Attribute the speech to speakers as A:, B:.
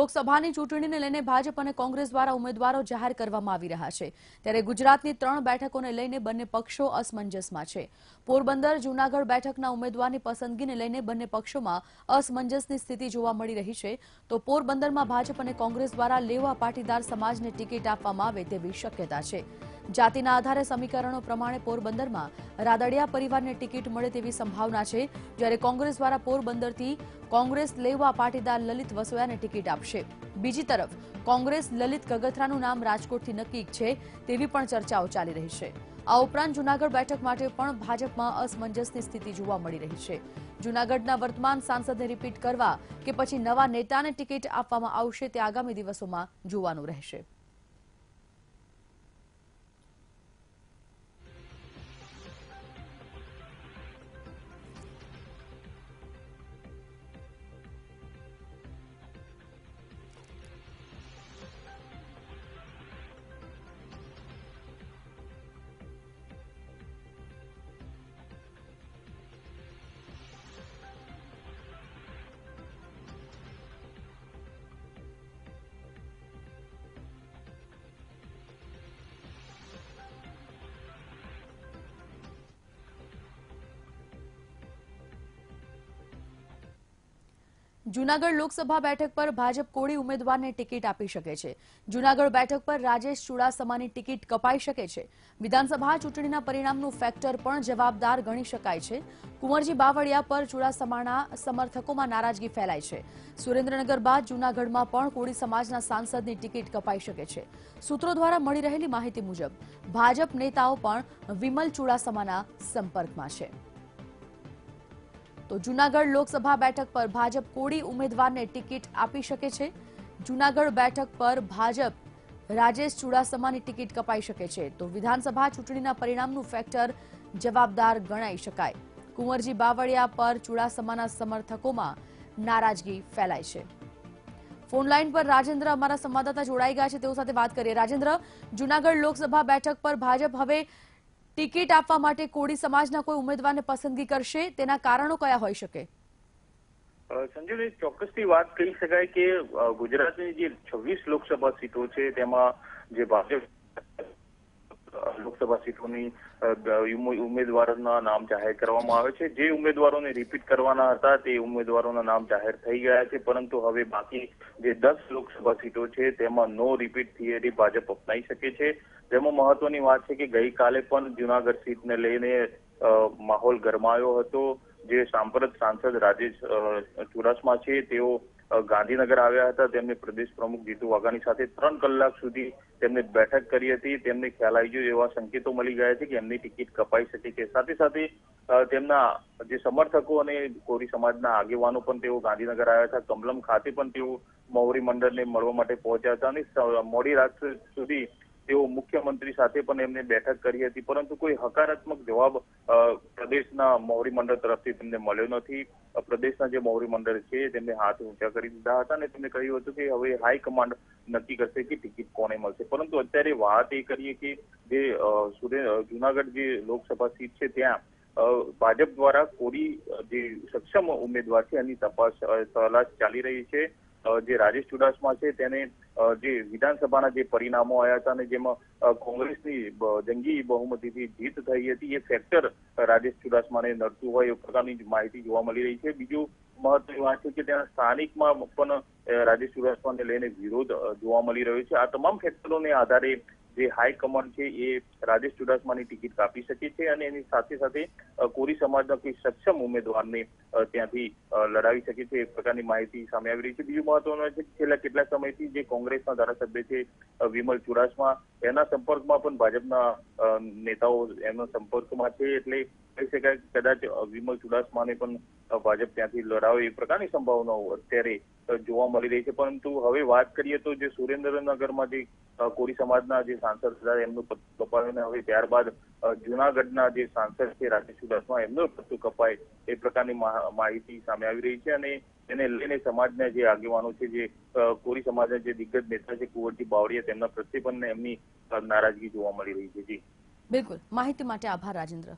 A: લોકસભાની ચૂંટણીને લઈને ભાજપ અને કોંગ્રેસ દ્વારા ઉમેદવારો જાહેર કરવામાં આવી રહ્યા છે. ત્યારે ગુજરાતની ત્રણ બેઠકોને લઈને બંને પક્ષો અસમંજસમાં છે. પોરબંદર, જૂનાગઢ બેઠકના ઉમેદવારની પસંદગીને લઈને બંને પક્ષોમાં અસમંજસની સ્થિતિ જોવા મળી રહી છે. તો પોરબંદરમાં ભાજપ અને કોંગ્રેસ દ્વારા લેવા પાટીદાર સમાજને ટિકિટ આપવામાં આવે તેવી શક્યતા છે. જાતિના આધારે સમીકરણો પ્રમાણે પોરબંદરમાં રાદડિયા પરિવારને ટિકિટ મળે તેવી સંભાવના છે, જ્યારે કોંગ્રેસ દ્વારા પોરબંદરથી કોંગ્રેસ લેવા પાટીદાર લલિત વસોયાને ટિકિટ આપશે. બીજી તરફ, કોંગ્રેસ લલિત કગથરાનું નામ રાજકોટથી નક્કી છે તેવી પણ ચર્ચાઓ ચાલી રહી છે. આ ઉપરાંત જૂનાગઢ બેઠક માટે પણ ભાજપમાં અસમંજસની સ્થિતિ જોવા મળી રહી છે. જૂનાગઢના વર્તમાન સાંસદને રિપીટ કરવા કે પછી નવા નેતાને ટિકિટ આપવામાં આવશે તે આગામી દિવસોમાં જોવાનું રહેશે. જૂનાગઢ લોકસભા બેઠક પર ભાજપ કોળી ઉમેદવારને ટિકિટ આપી શકે છે. જૂનાગઢ બેઠક પર રાજેશ ચુડાસમાની ટિકિટ કપાઈ શકે છે. વિધાનસભા ચૂંટણીના પરિણામનું ફેક્ટર પણ જવાબદાર ગણી શકાય છે. કુંવરજી બાવળિયા પર ચુડાસમાના સમર્થકોમાં નારાજગી ફેલાય છે. સુરેન્દ્રનગર બાદ જૂનાગઢમાં પણ કોળી સમાજના સાંસદની ટિકિટ કપાઈ શકે છે. સૂત્રો દ્વારા મળી રહેલી માહિતી મુજબ, ભાજપ નેતાઓ પણ વિમલ ચુડાસમાના સંપર્કમાં છે. તો જૂનાગઢ લોકસભા બેઠક પર ભાજપ કોળી ઉમેદવારને ટિકિટ આપી શકે છે. જૂનાગઢ બેઠક પર ભાજપ રાજેશ ચુડાસમાની ટિકિટ કપાઈ શકે છે. તો વિધાનસભા ચૂંટણીના પરિણામનું ફેક્ટર જવાબદાર ગણાઈ શકાય. કુંવરજી બાવળિયા પર ચુડાસમાના સમર્થકોમાં નારાજગી ફેલાય છે. ફોન લાઈન પર રાજેન્દ્ર અમારા સંવાદદાતા જોડાઈ ગયા છે. તેઓ સાથે વાત કરીએ. રાજેન્દ્ર, જૂનાગઢ લોકસભા બેઠક પર ભાજપ હવે ટિકિટ આપવા માટે કોળી સમાજના કોઈ ઉમેદવારને પસંદગી કરશે? તેના કારણો કયા હોઈ શકે?
B: સંજયભાઈ, ચોક્કસથી વાત કહી શકાય કે ગુજરાતની જે છવ્વીસ લોકસભા સીટો છે, તેમાં જે ભાજપ લોકસભા સીટોની ઉમેદવારોના નામ જાહેર કરવામાં આવે છે. જે ઉમેદવારોને રિપીટ કરવાના હતા, તે ઉમેદવારોના નામ જાહેર થઈ ગયા છે. પરંતુ હવે બાકી જે દસ લોકસભા સીટો છે, તેમાં નો રિપીટ થિયરી ભાજપ અપનાઈ શકે છે. જેમાં મહત્વની વાત છે કે ગઈકાલે પણ જુનાગઢ સીટને લઈને માહોલ ગરમાયો હતો. જે સાંપ્રત સાંસદ રાજેશ ચુડાસમા છે, તેઓ ગાંધીનગર આવ્યા હતા, તેમને પ્રદેશ પ્રમુખ જીતુ વાઘાણી સાથે ત્રણ કલાક સુધી તેમને બેઠક કરી હતી. તેમને ખ્યાલ આવી ગયો એવા સંકેતો મળી ગયા છે કે એમની ટિકિટ કપાઈ શકે છે. સાથે સાથે તેમના જે સમર્થકો અને કોરી સમાજના આગેવાનો પણ તેઓ ગાંધીનગર આવ્યા હતા. કમલમ ખાતે પણ તેઓ મૌરી મંડળને મળવા માટે પહોંચ્યા હતા અને મોડી રાત સુધી તેઓ મુખ્યમંત્રી સાથે પણ એમને બેઠક કરી હતી, પરંતુ કોઈ હકારાત્મક જવાબ પ્રદેશના મોહરી મંડળ તરફથી તેમને મળ્યો નથી. પ્રદેશના જે મોહરી મંડળ છે, તેમને હાથ ઊંચા કરી દીધા હતા અને તેમને કહ્યું હતું કે હવે હાઈકમાન્ડ નક્કી કરશે કે ટિકિટ કોને મળશે. પરંતુ અત્યારે વાત એ કરીએ કે જે સુરેન્દ્ર જુનાગઢ જે લોકસભા સીટ છે ત્યાં ભાજપ દ્વારા કોરી જે સક્ષમ ઉમેદવાર છે એની તપાસ તલાશ ચાલી રહી છે. જે રાજેશ ચુડાસમા છે, તેને જે વિધાનસભાના જે પરિણામો આવ્યા હતા અને જેમાં કોંગ્રેસની જંગી બહુમતીથી જીત થઈ હતી, એ ફેક્ટર રાજેશ ચુડાસમાને નડતું હોય એ પ્રકારની માહિતી જોવા મળી રહી છે. બીજું મહત્વની વાત છે કે ત્યાં સ્થાનિકમાં પણ રાજેશ ચુડાસમાને લઈને વિરોધ જોવા મળી રહ્યો છે. આ તમામ ફેક્ટરોને આધારે જે હાઈકમાન્ડ છે એ રાજેશ ચુડાસમાની ટિકિટ કાપી શકે છે અને એની સાથે સાથે કોરી સમાજના કોઈ સક્ષમ ઉમેદવારને ત્યાંથી લડાવી શકે છે. એ પ્રકારની માહિતી સામે આવી રહી છે. બીજું મહત્વનું છે કે છેલ્લા કેટલાક સમયથી જે કોંગ્રેસના ધારાસભ્ય છે વિમલ ચુડાસમા, એના સંપર્કમાં પણ ભાજપના નેતાઓ એમના સંપર્કમાં છે. એટલે કહી શકાય કદાચ વિમલ ચુડાસમાને પણ ભાજપ ત્યાંથી લડાવે એ પ્રકારની સંભાવનાઓ અત્યારે જોવા મળી રહી છે. પરંતુ હવે વાત કરીએ તો જે સુરેન્દ્રનગરમાં જે કોરી સમાજના જે સાંસદ હતા, એમનું પત્તું કપાયું હવે ત્યારબાદ જુનાગઢના જે સાંસદ છે રાજેશ ચુડાસમા, એમનું પત્તું કપાય એ પ્રકારની માહિતી સામે આવી રહી છે. અને એને લઈને સમાજના જે આગેવાનો છે, જે કોરી સમાજના જે દિગ્ગજ નેતા છે, કુંવરજી બાવળીયા, તેમના પ્રત્યે પણ એમની નારાજગી જોવા મળી રહી છે. જી.
A: બિલકુલ. માહિતી માટે આભાર રાજેન્દ્ર.